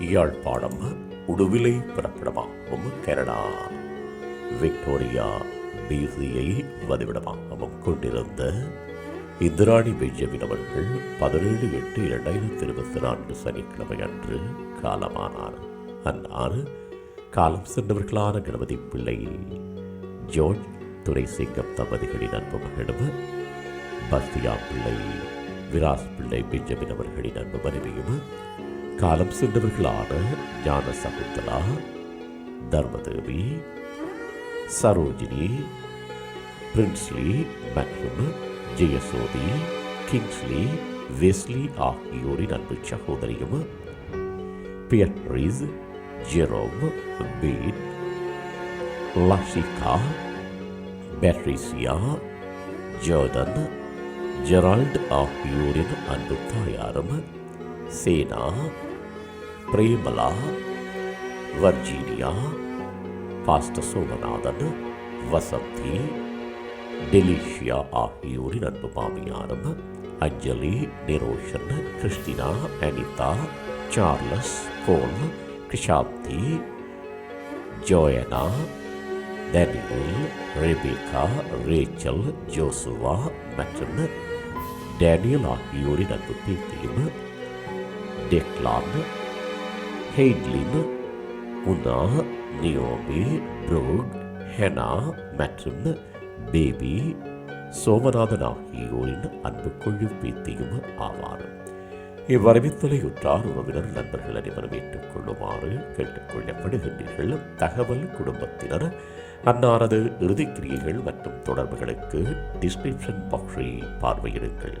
யாழ்ப்பாணம் உடுவிலை பிறப்பிடமாகவும் Canada. Victoria பிசியை வதிவிடமாகவும் கொண்டிருந்த இந்திராணி பெஞ்சமின் அவர்கள் பதினேழு எட்டு இரண்டாயிரத்தி இருபத்தி நான்கு சனிக்கிழமை அன்று காலமானார். அன்னார் காலம் சென்றவர்களான கணபதி பிள்ளை ஜோர்ஜ் துரைசிங்கம் தம்பதிகளின் அன்பு மகளும் பஸ்தியா பிள்ளை விராஸ் பிள்ளை பெஞ்சமின் அவர்களின் அன்பு மனைவியும் காலம் சென்றவர்களான ஞான சகுந்தலா தர்மதேவி சரோஜினி பிரின்ஸ்லி மற்றும் ஜெயசோதி கிங்ஸ்லி வெஸ்லி ஆகியோரின் அன்பு சகோதரியும் Beatrice Jerome Pete Lashika Patricia Jordan Gerald ஆகியோரின் அன்பு தாயாரும் Sena Premala Virginia pastor Somanathan Vasanthi Delicia ஆகியோரின் அன்பு மாமியாரும் Anjali Niroshan Christina Anita Charles Paul Krishapti Joanna Daniel Rebecca Rachel Joshua மற்றும் டேனியல் ஆகியோரின் அன்பு பேத்தியும் டெக்லான் Heidlin Una Naomi Brock Hena மற்றும் பேபி சோமநாதன் ஆகியோரின் அன்பு கொழு பீத்தியும் ஆவார். இவ்வரவித்தலை உற்றார் உறவினர் நண்பர்கள் அனைவரும் ஏற்றுக்கொள்ளுமாறு கேட்டுக்கொள்ளப்படுகின்றீர்கள். தகவல் குடும்பத்தினர் அன்னாரது இறுதிக்கிரியைகள் மற்றும் தொடர்புகளுக்கு டிஸ்கிரிப்ஷன் பாக்ஸை பார்வையிடுங்கள்.